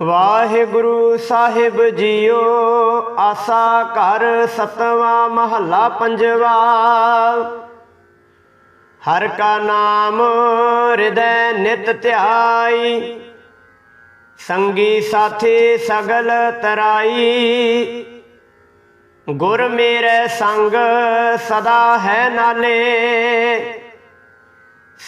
ਵਾਹਿਗੁਰੂ ਸਾਹਿਬ JIO, ਆਸਾ ਘਰ ਸਤਵਾਂ ਮਹੱਲਾ ਪੰਜਵਾ। ਹਰ ਕਾ ਨਾਮ ਹਿਰਦੈ ਨਿਤ ਧਿਆਈ, ਸੰਗੀ ਸਾਥੀ ਸਗਲ ਤਰਾਈ। ਗੁਰ ਮੇਰੇ ਸੰਗ ਸਦਾ ਹੈ ਨਾਲੇ।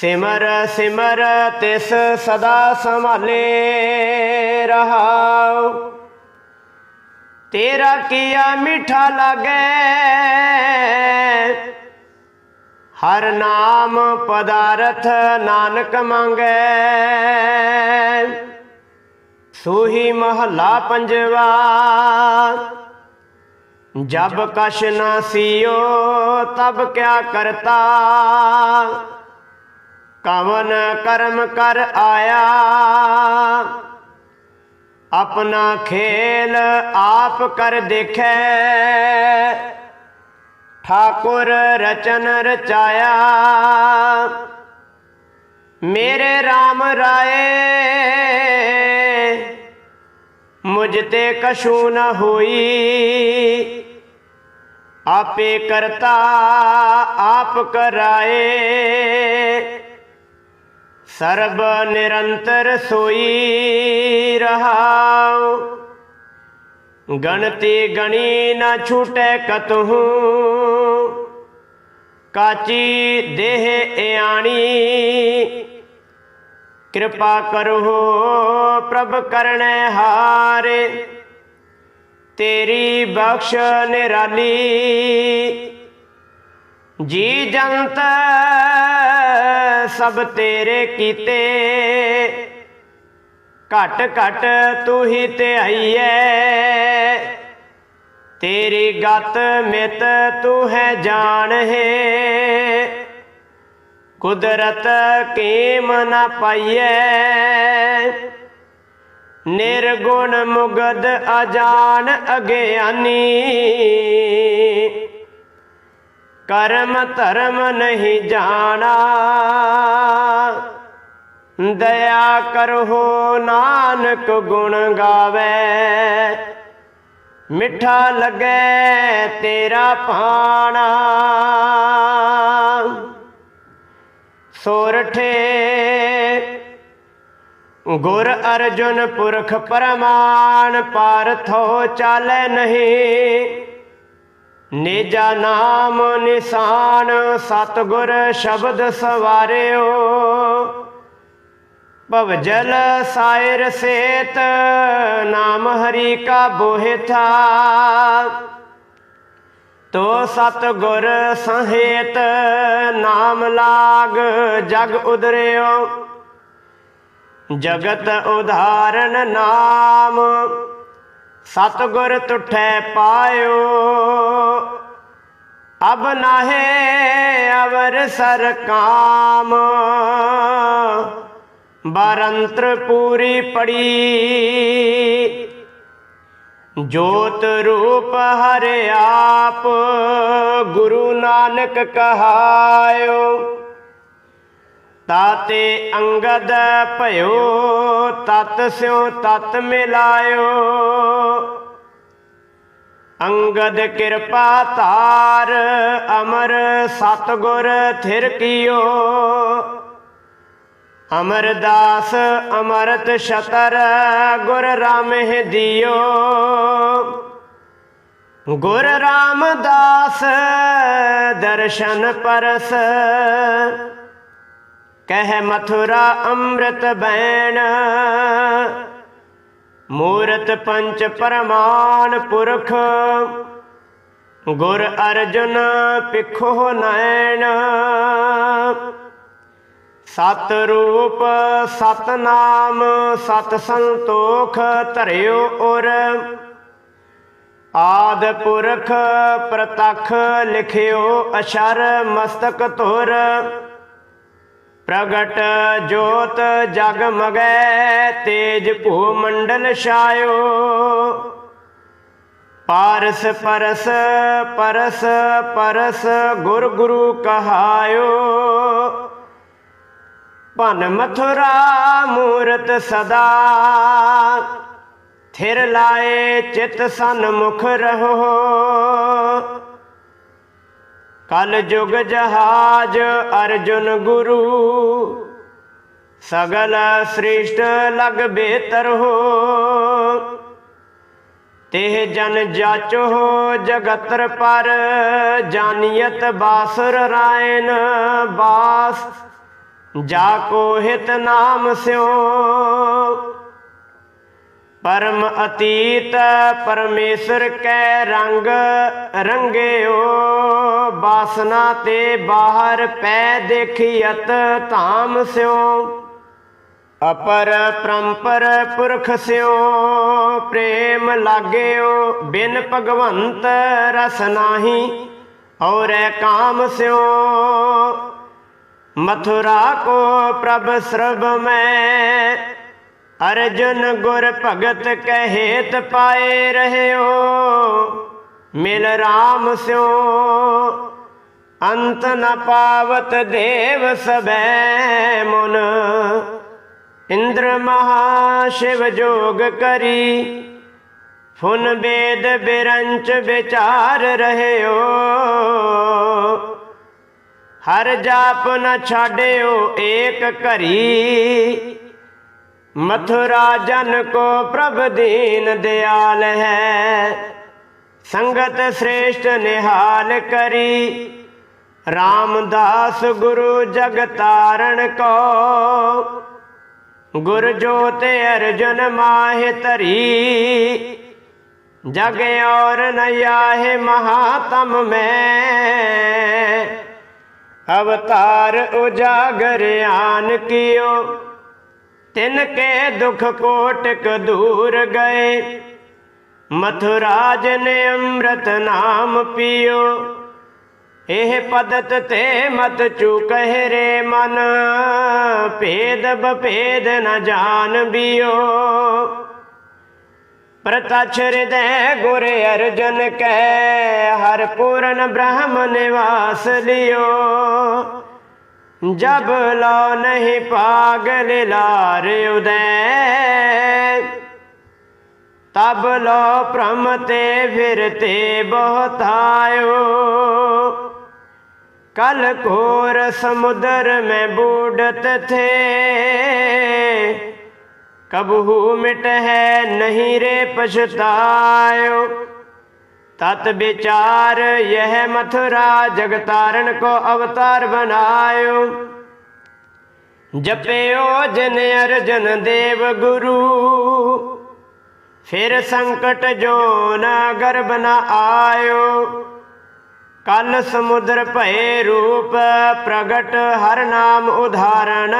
ਸਿਮਰ ਸਿਮਰ ਤਿਸ ਸਦਾ ਸੰਭਾਲੇ ਰਹਾਉ। ਤੇਰਾ ਕੀਆ ਮਿੱਠਾ ਲਾਗੇ। ਹਰ ਨਾਮ ਪਦਾਰਥ ਨਾਨਕ ਮੰਗੈ। ਸੋਹੀ ਮਹੱਲਾ ਪੰਜਵਾ। ਜਬ ਕਛ ਨਾ ਸੀਓ ਤਬ ਕਿਆ ਕਰਤਾ। ਕਵਨ ਕਰਮ ਕਰ ਆਇਆ। ਆਪਣਾ ਖੇਲ ਆਪ ਕਰ ਦੇਖੈ। ਠਾਕੁਰ ਰਚਨ ਰਚਾਇਆ। ਮੇਰੇ RAM ਰਾਏ, ਮੁਝ ਤੇ ਕਛੂ ਨ ਹੋਈ। ਆਪੇ ਕਰਤਾ ਆਪ ਕਰਾਏ। ਸਰਬ ਨਿਰੰਤਰ ਸੋਈ ਰਹਾਉ। ਗਣਤੀ ਗਣੀ ਨਾ ਛੂਟੈ ਕਤਹੂ। ਕਾਚੀ ਦੇਹ ਇਆਣੀ। ਕਿਰਪਾ ਕਰੋ ਪ੍ਰਭ ਕਰਨੈ ਹਾਰੇ। ਤੇਰੀ ਬਖਸ਼ ਨਿਰਾਲੀ। ਜੀ ਜੰਤ ਸਭ ਤੇਰੇ ਕੀਤੇ। ਘਟ ਘਟ ਤੂੰ ਹੀ ਧਿਆਈਐ ਤੇਰੀ ਗਤ ਮਿਤ ਤੂੰ ਹੈ ਜਾਣ ਹੈ। ਕੁਦਰਤ ਕੀਮ ਨਾ ਪਾਈਐ। ਨਿਰਗੁਣ ਮੁਗਦ ਅਜਾਨ ਅਗਿਆਨੀ। ਕਰਮ ਧਰਮ ਨਹੀਂ ਜਾਣਾ। ਦਇਆ ਕਰੋ ਨਾਨਕ ਗੁਣ ਗਾਵੇ। ਮਿੱਠਾ ਲੱਗੇ ਤੇਰਾ ਪਾਣਾ ਸੋਰਠੇ ਗੁਰ ਅਰਜੁਨ ਪੁਰਖ ਪਰਮਾਨ ਪਾਰਥੋ ਚਾਲੈ ਨਹੀਂ। ਨਿਜਾ ਨਾਮ ਨਿਸ਼ਾਨ ਸਤਗੁਰ ਸ਼ਬਦ ਸਵਾਰਿਓ। ਭਵਜਲ ਸਾਇਰ ਸੇਤ, ਨਾਮ ਹਰੀ ਕਾ ਬੋਹਿਥਾ। ਤੋ ਸਤਗੁਰ ਸਹੇਤ, ਨਾਮ ਲਾਗ ਜਗ ਉਦਰਿਓ। ਜਗਤ ਉਧਾਰਨ ਨਾਮ ਸਤਗੁਰ ਤੁਠੈ ਪਾਇਓ। ਅਬ ਨਾਹੇ ਅਵਰ ਸਰ ਕਾਮ। ਬਰੰਤਰ ਪੂਰੀ ਪੜੀ। ਜੋਤ ਰੂਪ ਹਰਿ ਆਪ, ਗੁਰੂ ਨਾਨਕ ਕਹਾਇਓ। ਤਾਤੇ ਅੰਗਦ ਭਇਓ, ਤਤ ਸਿਉ ਤਤ ਮਿਲਾਇਓ। ਅੰਗਦ ਕਿਰਪਾ ਧਾਰ, ਅਮਰ ਸਤਗੁਰ ਥਿਰ ਕੀਓ। ਅਮਰਦਾਸ ਅਮਰਤ ਸ਼ਤਰ ਗੁਰ ਰਾਮਹਿ ਦਿਓ। ਗੁਰ ਰਾਮਦਾਸ ਦਰਸ਼ਨ ਪਰਸ ਕਹਿ ਮਥੁਰਾ ਅੰਮ੍ਰਿਤ ਬੈਣ। ਮੂਰਤ ਪੰਚ ਪਰਮਾਨ ਪੁਰਖ। ਗੁਰ ਅਰਜੁਨ ਪਿਖੋ ਨੈਣ। ਸਤ ਰੂਪ ਸਤ ਨਾਮ ਸਤ ਸੰਤੋਖ ਧਰਿਓ ਔਰ ਆਦ ਪੁਰਖ ਪ੍ਰਤਖ ਲਿਖਿਓ ਅਸ਼ਰ ਮਸਤਕ ਧੁਰ। ਪ੍ਰਗਟ ਜੋਤ ਜਗ ਮਗੈ, ਤੇਜ ਭੂ ਮੰਡਲ ਛਾਇਓ। ਪਾਰਸ ਪਰਸ ਪਰਸ ਪਰਸ ਗੁਰ ਗੁਰੂ ਕਹਾਇਓ। ਭਨ ਮਥੁਰਾ ਮੂਰਤ ਸਦਾ, ਥਿਰ ਲਾਏ ਚਿਤ ਸਨਮੁਖ ਰਹੋ। ਕਲ ਜੁਗ ਜਹਾਜ ਅਰਜੁਨ ਗੁਰੂ। ਸਗਲ ਸ੍ਰਿਸ਼ਟ ਲਗ ਬੇਤਰ ਹੋ। ਤੇ ਜਨ ਜਾਚੋ ਜਗਤਰ ਪਰ ਜਾਨੀਅਤ ਬਾਸਰ ਰਾਇਨ ਬਾਸ। ਜਾ ਕੋ ਹਿਤ ਨਾਮ ਸਿਓ ਪਰਮ ਅਤੀਤ, ਪਰਮੇਸ਼ਰ ਕੈ ਰੰਗ ਰੰਗਿਓ, ਬਾਸਨਾ ਤੇ ਬਾਹਰ ਪੈ ਦੇਖੀਅਤ ਧਾਮ ਸਿਓ। ਅਪਰ ਪ੍ਰੰਪਰ ਪੁਰਖ ਸਿਓ, ਪ੍ਰੇਮ ਲਾਗਿਓ, ਬਿਨ ਭਗਵੰਤ ਰਸ ਨਾਹੀ, ਔਰੈ ਕਾਮ ਸਿਓ। ਮਥੁਰਾ ਕੋ ਪ੍ਰਭ ਸਰਬ ਮੈਂ ਅਰਜੁਨ ਗੁਰ ਭਗਤ ਕਹਿਤ ਪਾਏ ਰਹਿਓ, ਮਿਲ RAM ਸਿਓ। ਅੰਤ ਨ ਪਾਵਤ ਦੇਵ ਸਬੈ ਮੁਨ। ਇੰਦਰ ਮਹਾ ਸ਼ਿਵ ਜੋਗ ਕਰੀ, ਫੁਨ ਬੇਦ ਬਿਰੰਚ ਵਿਚਾਰ ਰਹਿਓ। ਹਰ ਜਾਪ ਨ ਛਾੜਿਓ ਏਕ ਘਰੀ ਮਥੁਰਾ ਜਨ ਕੋ ਪ੍ਰਭ ਦੀਨ ਦਿਆਲ ਹੈ। ਸੰਗਤ ਸ੍ਰੇਸ਼ਟ ਨਿਹਾਲ ਕਰੀ। ਰਾਮਦਾਸ ਗੁਰੂ ਜਗ ਤਾਰਨ ਕੋ। ਗੁਰ ਜੋਤ ਅਰਜੁਨ ਮਾਹਿ ਧਰੀ। ਜਗ ਔਰ ਨ ਆਹੇ ਮਹਾਤਮ ਮੈਂ। ਅਵਤਾਰ ਉਜਾਗਰ ਆਨ ਕੀਓ। ਤਿਨ ਕੇ ਦੁਖ ਕੋਟਕ ਦੂਰ ਗਏ। ਮਥੁਰਾਜ ਨੇ ਅੰਮ੍ਰਿਤ ਨਾਮ ਪੀਓ। ਇਹ ਪਦਤ ਤੇ ਮਤ ਚੁਕਹਿ ਰੇ ਮਨ। ਭੇਦ ਬਭੇਦ ਨ ਜਾਣ ਬਿਓ। ਪ੍ਰਤਛ ਹਿਰਦੈ ਗੁਰ ਅਰਜਨ ਕੈ। ਹਰ ਪੂਰਨ ਬ੍ਰਹਮ ਨਿਵਾਸ ਲਿਓ। ਜਬ ਲੋ ਨਹੀਂ ਪਾਗਲ ਲਾਰ ਉਦੈ। ਤਬ ਲੋ ਭ੍ਰਮ ਤੇ ਫਿਰਤੇ ਬਹੁਤਾਇਓ ਕਲ ਕੋਰ ਸਮੁਦਰ ਮੈਂ ਬੂਡਤ ਥੇ। ਕਬਹੂ ਮਿਟ ਹੈ ਨਹੀਂ ਰੇ ਪਛਤਾਇਓ। ਤਤ ਵਿਚਾਰ, ਯਹ ਮਥੁਰਾ ਜਗਤਾਰਨ ਕੋ ਅਵਤਾਰ ਬਨਾਇਓ। ਜਪਿਓ ਜਨ ਅਰਜਨ ਦੇਵ ਗੁਰੂ, ਫਿਰ ਸੰਕਟ ਜੋ ਨਾ ਗਰਬ ਨ ਆਇਓ। ਕਲ ਸਮੁਦਰ ਭਏ ਰੂਪ, ਪ੍ਰਗਟ ਹਰ ਨਾਮ ਉਧਾਰਣ।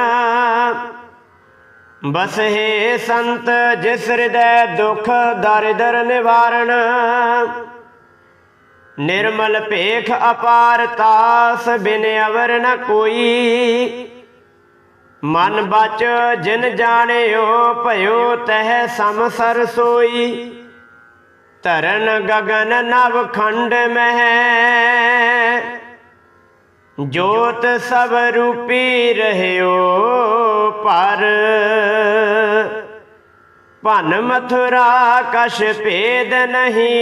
ਬਸ ਹੈ ਸੰਤ, ਜਿਸ ਹਿਰਦੈ ਦੁਖ, ਦਰਿਦਰ ਨਿਵਾਰਣ। ਨਿਰਮਲ ਭੇਖ ਅਪਾਰ ਤਾਸ ਬਿਨ ਅਵਰ ਨ ਕੋਈ। ਮਨ ਬਚ ਜਿਨ ਜਾਣਿਓ, ਭਇਓ ਤਹਿ ਸਮ ਸਰਸੋਈ ਤਰਨ ਗਗਨ ਨਵ ਖੰਡ ਮਹਿ। ਜੋਤ ਸਭ ਰੂਪੀ ਰਹਿਓ ਪਰ। ਭਨ ਮਥੁਰਾ ਕਸ਼ ਭੇਦ ਨਹੀਂ।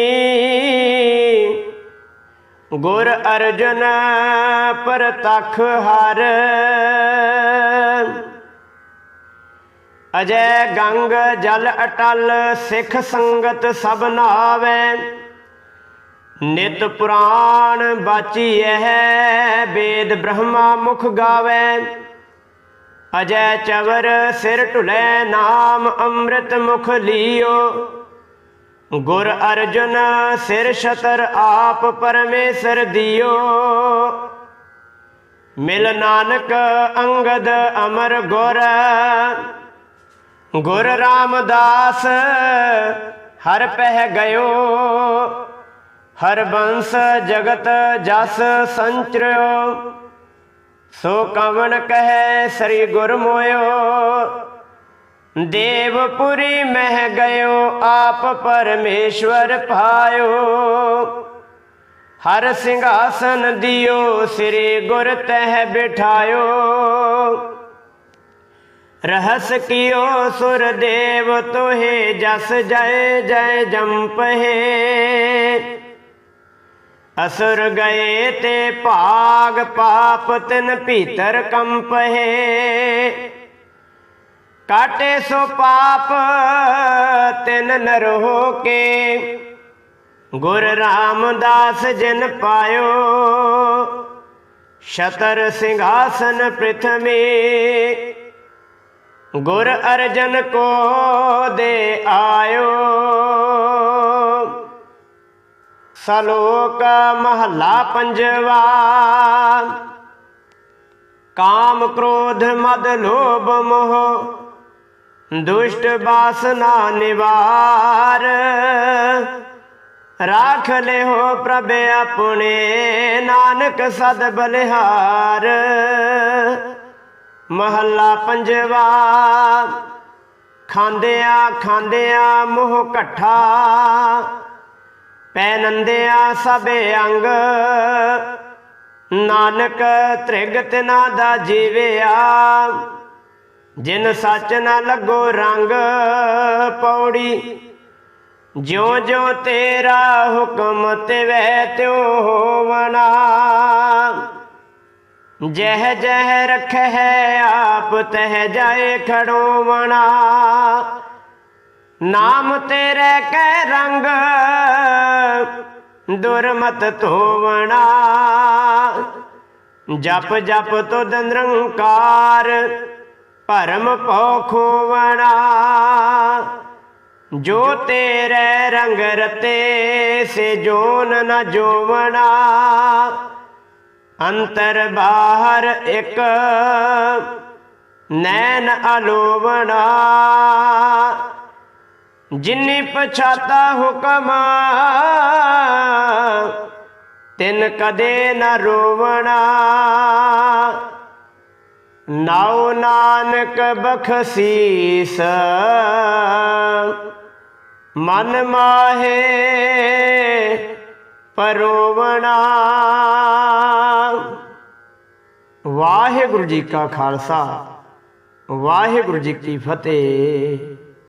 ਗੁਰ ਅਰਜਨ ਪਰਤਖ ਹਰ। ਅਜੈ ਗੰਗ ਜਲ ਅਟਲ ਸਿੱਖ ਸੰਗਤ ਸਭ ਨਾਵੇ ਨਿਤ ਪੁਰਾਣ ਬਾਚੀ ਹੈ ਵੇਦ ਬ੍ਰਹਮਾ ਮੁਖ ਗਾਵੇ। ਅਜੈ ਚਵਰ ਸਿਰ ਢੁਲੇ ਨਾਮ ਅੰਮ੍ਰਿਤ ਮੁਖ ਲਿਓ। ਗੁਰ ਅਰਜੁਨ ਸਿਰ ਛਤਰ ਆਪ ਪਰਮੇਸ਼ਰ ਦਿਓ। ਮਿਲ ਨਾਨਕ ਅੰਗਦ ਅਮਰ ਗੁਰ। ਗੁਰ ਰਾਮਦਾਸ ਹਰ ਪਹਿ ਗਇਓ। ਹਰ ਬੰਸ ਜਗਤ ਜਸ ਸੰਚਰਿਓ। ਸੋ ਕਵਣ ਕਹੈ ਸ੍ਰੀ ਗੁਰ ਮੋਇਓ। ਦੇਵਪੁਰੀ ਮਹਿ ਗਇਓ, ਆਪ ਪਰਮੇਸ਼ਵਰ ਪਾਇਓ। ਹਰ ਸਿੰਘਾਸਨ ਦਿਓ, ਸ੍ਰੀ ਗੁਰ ਤਹਿ ਬਿਠਾਇਓ। ਰਹਸ ਕੀਓ ਸੁਰ ਦੇਵ ਤੋਹੇ, ਜਸ ਜੈ ਜੈ ਜੰਪਹੇ ਅਸੁਰ ਗਏ ਤੇ ਭਾਗ ਪਾਪ ਤਿਨ ਭੀਤਰ ਕੰਪਹੇ। ਕਾਟੇ ਸੋ ਪਾਪ, ਤਿਨ ਨਰ ਹੋ ਕੇ ਗੁਰ ਰਾਮਦਾਸ ਜਿਨ ਪਾਇਓ, ਸ਼ਤਰ ਸਿੰਘਾਸਨ ਪ੍ਰਥਮੇ। ਗੁਰ ਅਰਜਨ ਕੋ ਦੇ ਆਇਓ। ਸਲੋਕ ਮਹਲਾ ਪੰਜਵਾ। ਕਾਮ ਕ੍ਰੋਧ ਮਦ ਲੋਭ ਮੋਹ ਦੁਸ਼ਟ ਬਾਸਨਾ ਨਿਵਾਰ। ਰਾਖ ਲਿਓ ਪ੍ਰਭ ਆਪਣੇ, ਨਾਨਕ ਸਦ ਬਲਿਹਾਰ। ਮਹੱਲਾ ਪੰਜਵਾ, ਖਾਂਦਿਆਂ ਖਾਂਦਿਆਂ ਮੋਹ ਘੱਠਾ। ਪੈ ਨੰਦਿਆਂ ਸਭ ਅੰਗ, ਨਾਨਕ ਤ੍ਰਿਗ ਤਿਨਾ ਦਾ ਜੀਵਿਆ। ਜਿਨ ਸੱਚ ਨਾ ਲੱਗੋ ਰੰਗ ਪੌੜੀ, ਜਿਉ ਜਿਉ ਤੇਰਾ ਹੁਕਮ ਤਿਵੈ ਤਿਉ ਹੋਵਣਾ। ਜਹ ਜਹ ਰਖੈ ਆਪ ਤਹ ਜਾਏ ਖੜੋਵਣਾ। ਨਾਮ ਤੇਰੇ ਕੈ ਰੰਗ ਦੁਰਮਤ ਧੋਵਣਾ। ਜਪ ਜਪ ਤੋ ਨਿਰੰਕਾਰ ਭਰਮ ਪਉ ਖੋਵਣਾ ਜੋ ਤੇਰੇ ਰੰਗ ਰਤੇ, ਸੇ ਜੋਨ ਨ ਜੋਵਣਾ। ਅੰਤਰ ਬਾਹਰ ਇੱਕ ਨੈਣ ਅਲੋਵਣਾ। ਜਿਨੀ ਪਛਾਤਾ ਹੁਕਮ, ਤਿਨ ਕਦੇ ਨ ਰੋਵਣਾ। ਨਾਉ ਨਾਨਕ ਬਖਸੀਸ। ਮਨ ਮਾਹੇ ਪਰੋਵਣਾ। ਵਾਹਿਗੁਰੂ ਜੀ ਕਾ ਖਾਲਸਾ ਵਾਹਿਗੁਰੂ ਜੀ ਕੀ ਫਤਿਹ।